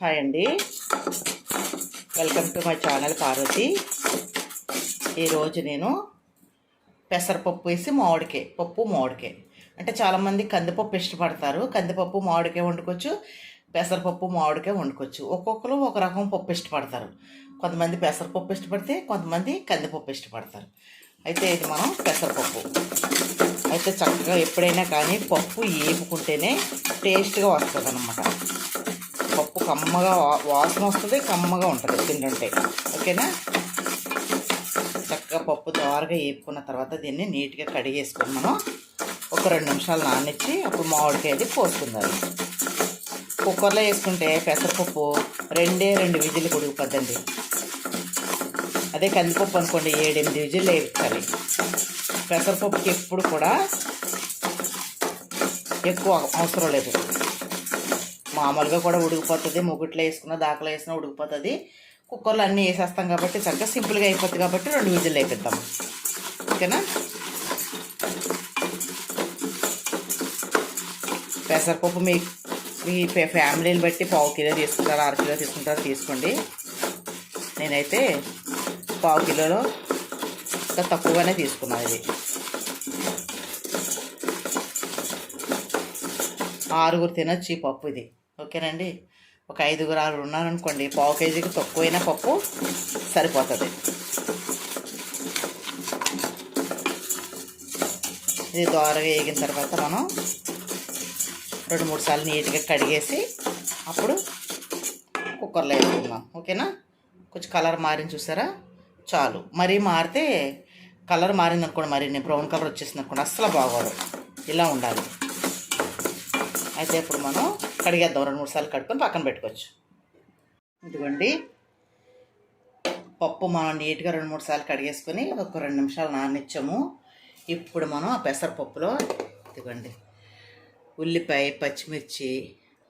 Hi అండి. Welcome to my channel Parvathi. ఈరోజు నేను పెసరపప్పు వేసి మామిడికాయ పప్పు మామిడికాయ. అంటే చాలామంది కందిపప్పు ఇష్టపడతారు. కందిపప్పు మామిడికాయ వండుకోవచ్చు పెసరపప్పు మామిడికాయ వండుకోవచ్చు. ఒక్కొక్కరు ఒక రకం పప్పు ఇష్టపడతారు. కొంతమంది పెసరపప్పు ఇష్టపడితే కొంతమంది కందిపప్పు ఇష్టపడతారు. అయితే ఇది మనం పెసరపప్పు. అయితే చక్కగా ఎప్పుడైనా కానీ పప్పు ఏపుకుంటేనే టేస్ట్గా వస్తుంది అన్నమాట కమ్మగా వా- వాసన వస్తుంది కమ్మగా ఉంటుంది తింటుంటే. ఓకేనా? చక్కగా పప్పు దోరగా వేపుకున్న తర్వాత దీన్ని నీట్గా కడిగేసుకొని మనం ఒక రెండు నిమిషాలు నానిచ్చి అప్పుడు మామిడికాయ అది పోసుకుందాం కుక్కర్లో వేసుకుంటే పెసరపప్పు రెండే రెండు విజిల్ ఉడికిపోద్దండి అదే కందిపప్పు అనుకోండి ఏడెనిమిది విజిల్ వేయించాలి. పెసరపప్పుకి ఎప్పుడు కూడా ఎక్కువ అవసరం లేదు. మామూలుగా కూడా ఉడికిపోతుంది. ముగ్గుట్లో వేసుకున్న దాకలో వేసినా ఉడికిపోతుంది. కుక్కర్లో అన్నీ వేసేస్తాం కాబట్టి చక్కగా సింపుల్గా అయిపోతుంది కాబట్టి రెండు విజిల్ అయిపోతాం. ఓకేనా? పెసరపప్పు మీ మీ ఫ్యామిలీని బట్టి పావు కిలో తీసుకుంటారు అర కిలో తీసుకుంటారా తీసుకోండి. నేనైతే పావు కిలోలో ఇంకా తక్కువగానే తీసుకున్నాను ఇది. ఆరుగురు తినొచ్చు ఈ పప్పు ఇది. ఓకేనండి. ఒక ఐదుగురు ఆరు ఉన్నారనుకోండి పావు కేజీకి తక్కువైన పప్పు సరిపోతుంది. ఇది దోరగా వేగిన తర్వాత మనం రెండు మూడు సార్లు నీట్గా కడిగేసి అప్పుడు కుక్కర్లో వేసుకుందాం. ఓకేనా? కొంచెం కలర్ మారింది చూసారా? చాలు. మరీ మారితే కలర్ మారింది అనుకోండి మరి నేను బ్రౌన్ కలర్ వచ్చేసింది అనుకోండి అస్సలు బాగోదు. ఇలా ఉండాలి. అయితే ఇప్పుడు మనం కడిగేద్దాం. రెండు మూడు సార్లు కడుక్కొని పక్కన పెట్టుకోవచ్చు. ఇదిగోండి. పప్పు మనం నీట్గా రెండు మూడు సార్లు కడిగేసుకొని ఒక రెండు నిమిషాలు నాననిచ్చాము. ఇప్పుడు మనం ఆ పెసరపప్పులో ఇదిగోండి. ఉల్లిపాయ పచ్చిమిర్చి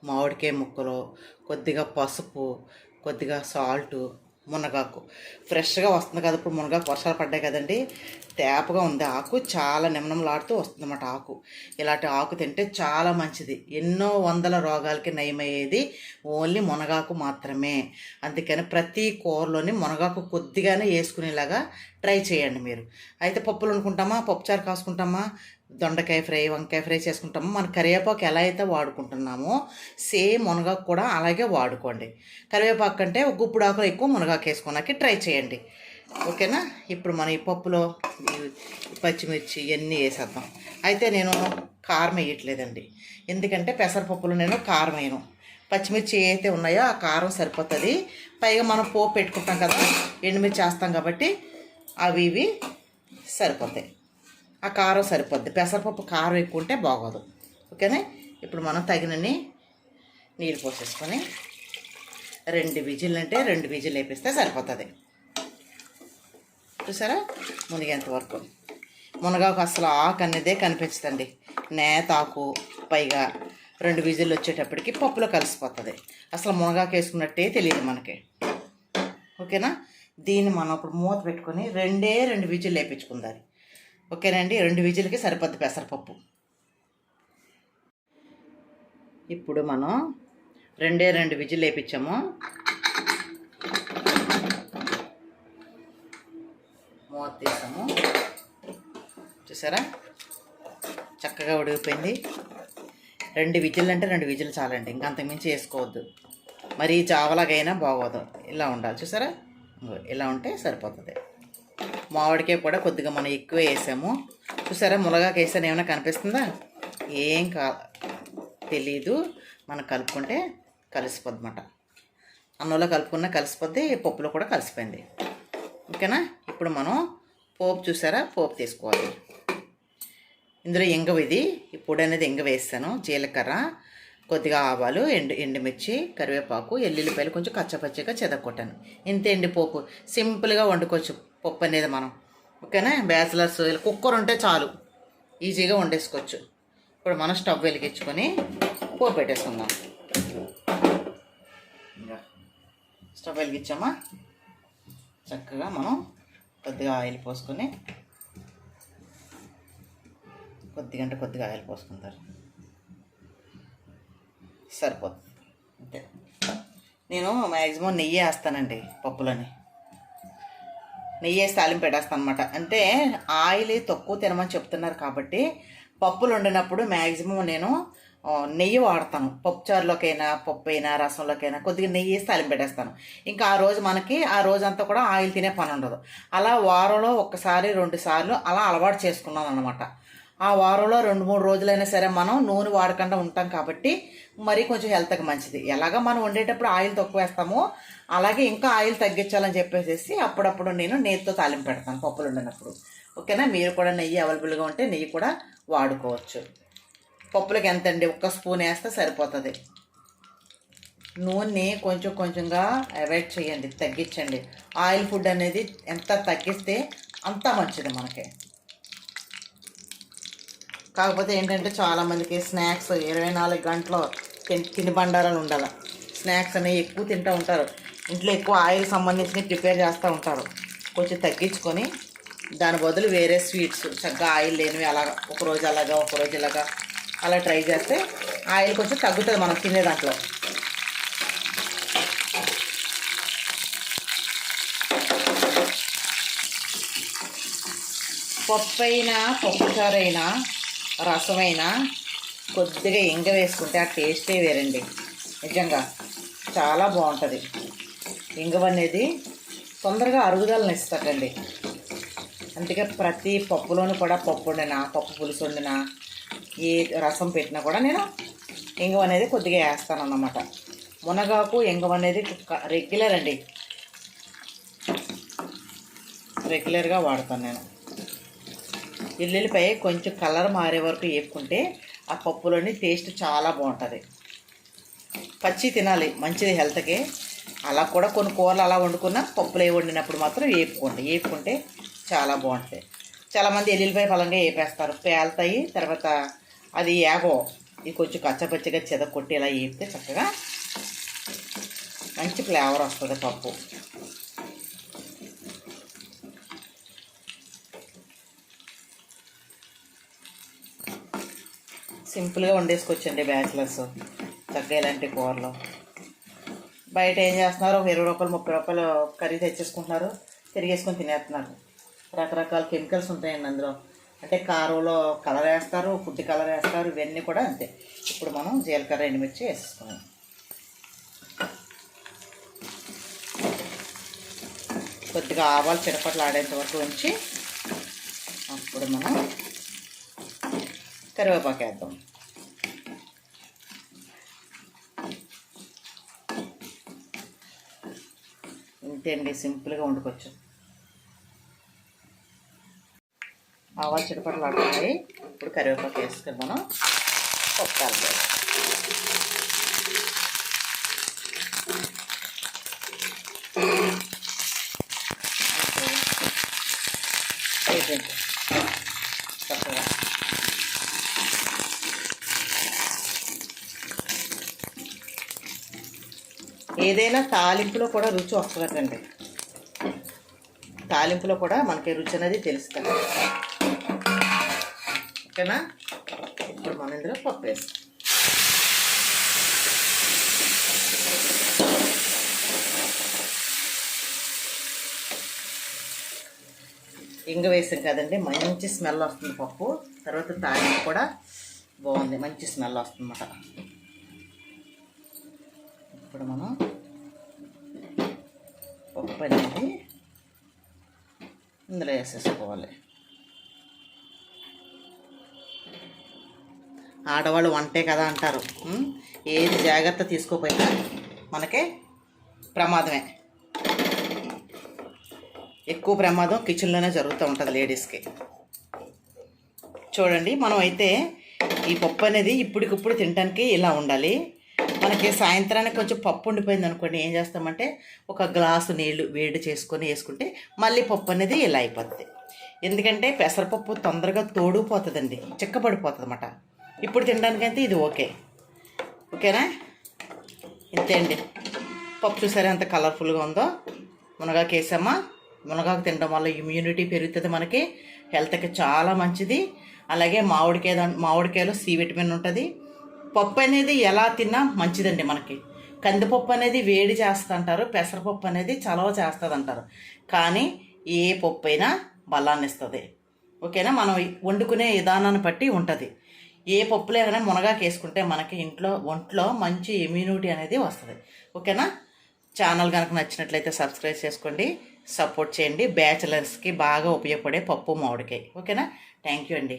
మామిడికాయ ముక్కలు కొద్దిగా పసుపు కొద్దిగా సాల్టు మునగాకు. ఫ్రెష్గా వస్తుంది కదా ఇప్పుడు మునగాకు. వర్షాలు పడ్డాయి కదండి. తేపగా ఉంది ఆకు. చాలా నిమ్మనమలాడుతూ వస్తుందన్నమాట ఆకు. ఇలాంటి ఆకు తింటే చాలా మంచిది. ఎన్నో వందల రోగాలకి నయమయ్యేది ఓన్లీ మునగాకు మాత్రమే. అందుకని ప్రతి కూరలోని మునగాకు కొద్దిగానే వేసుకునేలాగా ట్రై చేయండి మీరు. అయితే పప్పులు అనుకుంటామా పప్పుచారు కాసుకుంటామా? దొండకాయ ఫ్రై వంకాయ ఫ్రై చేసుకుంటామో? మన కరివేపాకు ఎలా అయితే వాడుకుంటున్నామో సేమ్ మునగాకు కూడా అలాగే వాడుకోండి. కరివేపాకు కంటే ఒక గుప్పుడు ఆకులు ఎక్కువ మునగాకు వేసుకోవడానికి ట్రై చేయండి. ఓకేనా? ఇప్పుడు మన ఈ పప్పులో పచ్చిమిర్చి ఇవన్నీ వేసేద్దాం. అయితే నేను కారం వేయట్లేదండి. ఎందుకంటే పెసరపప్పులో నేను కారం వేయను. పచ్చిమిర్చి ఏవైతే ఉన్నాయో ఆ కారం సరిపోతుంది. పైగా మనం పోపు పెట్టుకుంటాం కదా ఎండుమిర్చి వేస్తాం కాబట్టి అవి ఇవి సరిపోతాయి. ఆ కారం సరిపోద్ది. పెసరపప్పు కారం ఎక్కువ ఉంటే బాగోదు. ఓకేనా? ఇప్పుడు మనం తగినన్ని నీళ్ళు పోసేసుకొని రెండు విజిల్ అంటే రెండు విజిల్ వేపిస్తే సరిపోతుంది. చూసారా? మునిగేంత వరకు. మునగాకు అసలు ఆకు అనేదే కనిపించదండి. నేతాకు పైగా రెండు విజిల్ వచ్చేటప్పటికి పప్పులో కలిసిపోతుంది. అసలు మునగాకు వేసుకున్నట్టే తెలియదు మనకి. ఓకేనా? దీన్ని మనం ఇప్పుడు మూత పెట్టుకొని రెండే రెండు విజిల్ వేపించుకుందాం ఓకేనండి? రెండు విజిల్కి సరిపోద్ది పెసరపప్పు. ఇప్పుడు మనం రెండే రెండు విజిల్ వేపించాము మూత తీసాము. చూసారా? చక్కగా ఉడిగిపోయింది రెండు విజిల్ అంటే రెండు విజిల్ చాలండి. ఇంకా అంతకుమించి వేసుకోవద్దు. మరీ చావలాగైనా బాగోదు. ఇలా ఉండాలి. చూసారా? ఇలా ఉంటే సరిపోతుంది. మామిడికాయ కూడా కొద్దిగా మనం ఎక్కువ వేసాము. చూసారా మునగాకు వేసాను ఏమైనా కనిపిస్తుందా? ఏం కా తెలీదు. మనం కలుపుకుంటే కలిసిపోద్ది అనమాట అన్నంలో కలుపుకున్న కలిసిపోద్ది పప్పులో కూడా కలిసిపోయింది. ఓకేనా? ఇప్పుడు మనం పోపు చూసారా? పోపు తీసుకోవాలి. ఇందులో ఎంగవ ఇది. ఈ పొడి అనేది ఎంగ వేస్తాను జీలకర్ర కొద్దిగా ఆవాలు ఎండు ఎండుమిర్చి కరివేపాకు ఎల్లుల్లిపాయలు కొంచెం కచ్చపచ్చిగా చెదక్కొట్టాను ఇంతే అండి పోపు. సింపుల్గా వండుకోవచ్చు పప్పు అనేది మనం. ఓకేనా? బ్యాచిలర్స్ కుక్కర్ ఉంటే చాలు. ఈజీగా వండేసుకోవచ్చు. ఇప్పుడు మనం స్టవ్ వెలిగించుకొని పోపు పెట్టేసుకుందాం. ఇంకా స్టవ్ వెలిగించామా? చక్కగా మనం కొద్దిగా ఆయిల్ పోసుకొని కొద్దిగా అంటే కొద్దిగా ఆయిల్ పోసుకుంటారు. సరిపోతుంది అంతే. నేను మ్యాక్సిమం నెయ్యి వేస్తానండి పప్పులని. నెయ్యి వేసి తాలింపు పెట్టేస్తాను అనమాట అంటే ఆయిల్ తక్కువ తినమని చెప్తున్నారు కాబట్టి పప్పులు వండినప్పుడు మ్యాక్సిమం నేను నెయ్యి వాడతాను. పప్పుచారులోకైనా పప్పు అయినా రసంలోకైనా కొద్దిగా నెయ్యి వేసి తాలింపు పెట్టేస్తాను. ఇంకా ఆ రోజు మనకి ఆ రోజంతా కూడా ఆయిల్ తినే పని ఉండదు. అలా వారంలో ఒక్కసారి రెండు సార్లు అలా అలవాటు చేసుకున్నాను అనమాట ఆ వారంలో రెండు మూడు రోజులైనా సరే మనం నూనె వాడకుండా ఉంటాం కాబట్టి మరి కొంచెం హెల్త్కి మంచిది. ఎలాగ మనం వండేటప్పుడు ఆయిల్ తక్కువ వేస్తామో అలాగే ఇంకా ఆయిల్ తగ్గించాలని చెప్పేసి అప్పుడప్పుడు నేను నెయ్యితో తాలింపు పెడతాను పప్పులు వండినప్పుడు. ఓకేనా? మీరు కూడా నెయ్యి అవైలబుల్గా ఉంటే నెయ్యి కూడా వాడుకోవచ్చు. పప్పులకి ఎంత అండి ఒక్క స్పూన్ వేస్తే సరిపోతుంది. నూనె కొంచెం కొంచెంగా అవాయిడ్ చేయండి తగ్గించండి. ఆయిల్ ఫుడ్ అనేది ఎంత తగ్గిస్తే అంత మంచిది మనకి. కాకపోతే ఏంటంటే చాలామందికి స్నాక్స్ ఇరవై నాలుగు గంటలు తిన్ తిని బండారాలు ఉండాలి. స్నాక్స్ అనేవి ఎక్కువ తింటూ ఉంటారు. ఇంట్లో ఎక్కువ ఆయిల్ సంబంధించినవి ప్రిపేర్ చేస్తూ ఉంటారు. కొంచెం తగ్గించుకొని దాని బదులు వేరే స్వీట్స్ చక్కగా ఆయిల్ లేనివి అలాగా ఒకరోజు అలాగా ఒకరోజు ఇలాగా అలా ట్రై చేస్తే ఆయిల్ కొంచెం తగ్గుతుంది మనం తినే దాంట్లో. పప్పు అయినా పప్పుచారైనా రసమైనా కొద్దిగా ఇంగ వేసుకుంటే ఆ టేస్టే వేరండి. నిజంగా చాలా బాగుంటుంది. ఇంగవ అనేది తొందరగా అరుగుదలను ఇస్తుందండి అందుకే ప్రతి పప్పులోనూ కూడా పప్పు వండినా పప్పు పులుసు వండినా ఏ రసం పెట్టినా కూడా నేను ఇంగవ అనేది కొద్దిగా వేస్తాను అన్నమాట మునగాకు ఇంగవ అనేది రెగ్యులర్ అండి. రెగ్యులర్గా వాడతాను నేను. ఎల్లుల్లిపాయ కొంచెం కలర్ మారే వరకు వేపుకుంటే ఆ పప్పులోని టేస్ట్ చాలా బాగుంటుంది. పచ్చి తినాలి మంచిది హెల్త్కి. అలా కూడా కొన్ని కూరలు అలా వండుకున్నా పప్పులు వండినప్పుడు మాత్రం వేపుకోండి. వేపుకుంటే చాలా బాగుంటుంది. చాలామంది ఎల్లుల్లిపాయ ఫలంగా వేపేస్తారు. పేలుతాయి తర్వాత అది ఏగో ఇది కొంచెం కచ్చపచ్చిగా చెద కొట్టి ఇలా వేపితే చక్కగా మంచి ఫ్లేవర్ వస్తుంది పప్పు. సింపుల్గా వండేసుకోవచ్చండి బ్యాచిలర్స్. చక్కగా ఇలాంటి కూరలు. బయట ఏం చేస్తున్నారు? ఒక ఇరవై రూపాయలు ముప్పై రూపాయలు కర్రీ తెచ్చేసుకుంటున్నారు. తిరిగేసుకొని తినేస్తున్నారు. రకరకాల కెమికల్స్ ఉంటాయండి అందులో. అంటే కారంలో కలర్ వేస్తారు ఫుడ్ కలర్ వేస్తారు ఇవన్నీ కూడా అంతే. ఇప్పుడు మనం జీలకర్ర ఎండుమిర్చి వేసేసుకున్నాం కొద్దిగా ఆవాలు చిరపట్లు ఆడేంత వరకు ఉంచి అప్పుడు మనం కరివేపాకు వేద్దాం. ఇంతే అండి సింపుల్గా వండుకోవచ్చు. ఆవా చిరపట్లు ఆడుతున్నాయి ఇప్పుడు కరివేపాకు వేసుకుని మనం పప్పు ఏదైనా తాలింపులో కూడా రుచి వస్తుందండి. తాలింపులో కూడా మనకి రుచి అనేది తెలుస్తుంది. ఓకేనా? ఇప్పుడు మనం ఇందులో పప్పు వేస్తాం. ఇంగ వేసాం కదండి మంచి స్మెల్ వస్తుంది పప్పు. తర్వాత తాలింపు కూడా బాగుంది మంచి స్మెల్ వస్తుంది అన్నమాట ఇప్పుడు మనం పప్పు అనేది ఇందులో వేసేసుకోవాలి. ఆడవాళ్ళు వంటే కదా అంటారు. ఏది జాగ్రత్త తీసుకోపోయినా మనకే ప్రమాదమే. ఎక్కువ ప్రమాదం కిచెన్లోనే జరుగుతూ ఉంటుంది లేడీస్కి. చూడండి మనం అయితే ఈ పప్పు అనేది ఇప్పటికిప్పుడు తినడానికి ఇలా ఉండాలి. మనకి సాయంత్రానికి కొంచెం పప్పు ఉండిపోయింది అనుకోండి ఏం చేస్తామంటే ఒక గ్లాసు నీళ్ళు వేడి చేసుకొని వేసుకుంటే మళ్ళీ పప్పు అనేది ఇలా అయిపోతుంది ఎందుకంటే పెసరపప్పు తొందరగా తోడుపోతుందండి చిక్కబడిపోతుంది అన్నమాట ఇప్పుడు తినడానికైతే ఇది ఓకే. ఓకేనా? ఇంతే అండి. పప్పు చూసారా ఎంత కలర్ఫుల్గా ఉందో? మునగాకు వేసామా? మునగాకు తినడం వల్ల ఇమ్యూనిటీ పెరుగుతుంది మనకి హెల్త్కి చాలా మంచిది. అలాగే మామిడికాయ మామిడికాయలో సి విటమిన్ ఉంటుంది. పప్పు అనేది ఎలా తిన్నా మంచిదండి మనకి. కందిపప్పు అనేది వేడి చేస్తుంటారు పెసరపప్పు అనేది చలవ చేస్తుంది అంటారు కానీ ఏ పప్పు అయినా బలాన్ని ఇస్తుంది ఓకేనా? మనం వండుకునే విధానాన్ని బట్టి ఉంటుంది. ఏ పప్పులో ఏమైనా మునగాకు వేసుకుంటే మనకి ఇంట్లో ఒంట్లో మంచి ఇమ్యూనిటీ అనేది వస్తుంది. ఓకేనా? ఛానల్ కనుక నచ్చినట్లయితే సబ్స్క్రైబ్ చేసుకోండి సపోర్ట్ చేయండి. బ్యాచిలర్స్కి బాగా ఉపయోగపడే పప్పు మామిడికాయ. ఓకేనా? థ్యాంక్ యూ అండి.